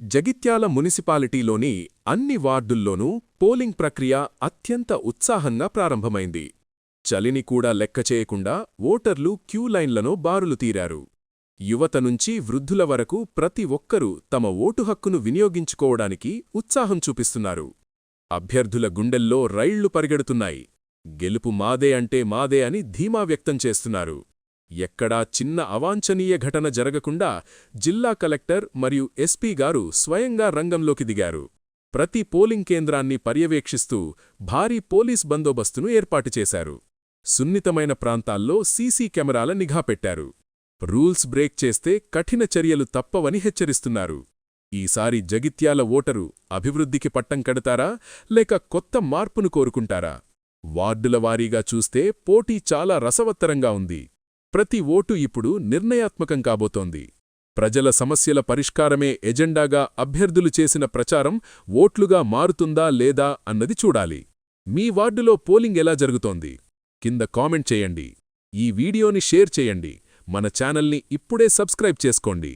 జగిత్యాల మునిసిపాలిటీలోని అన్ని వార్డుల్లోనూ పోలింగ్ ప్రక్రియ అత్యంత ఉత్సాహంగా ప్రారంభమైంది. చలిని కూడా లెక్క చేయకుండా ఓటర్లు క్యూ లైన్లలో బారులు తీరారు. యువత నుంచి వృద్ధుల వరకు ప్రతి ఒక్కరూ తమ ఓటు హక్కును వినియోగించుకోవడానికి ఉత్సాహం చూపిస్తున్నారు. అభ్యర్థుల గుండెల్లో రైళ్ళు పరిగెడుతున్నాయి. గెలుపు మాదే అంటే మాదే అని ధీమా వ్యక్తం చేస్తున్నారు. ఎక్కడా చిన్న అవాంఛనీయ ఘటన జరగకుండా జిల్లా కలెక్టర్ మరియు ఎస్పీ గారు స్వయంగా రంగంలోకి దిగారు. ప్రతి పోలింగ్ కేంద్రాన్ని పర్యవేక్షిస్తూ భారీ పోలీస్ బందోబస్తును ఏర్పాటు చేశారు. సున్నితమైన ప్రాంతాల్లో సీసీ కెమెరాల నిఘా పెట్టారు. రూల్స్ బ్రేక్ చేస్తే కఠిన చర్యలు తప్పవని హెచ్చరిస్తున్నారు. ఈసారి జగిత్యాల ఓటరు అభివృద్ధికి పట్టం కడతారా లేక కొత్త మార్పును కోరుకుంటారా? వార్డుల వారీగా చూస్తే పోటీ చాలా రసవత్తరంగా ఉంది. ప్రతి ఓటు ఇప్పుడు నిర్ణయాత్మకం కాబోతోంది. ప్రజల సమస్యల పరిష్కారమే ఎజెండాగా అభ్యర్థులు చేసిన ప్రచారం ఓట్లుగా మారుతుందా లేదా అన్నది చూడాలి. మీ వార్డులో పోలింగ్ ఎలా జరుగుతోంది? కింద కామెంట్ చేయండి. ఈ వీడియోని షేర్ చేయండి. మన ఛానల్ని ఇప్పుడే సబ్స్క్రైబ్ చేసుకోండి.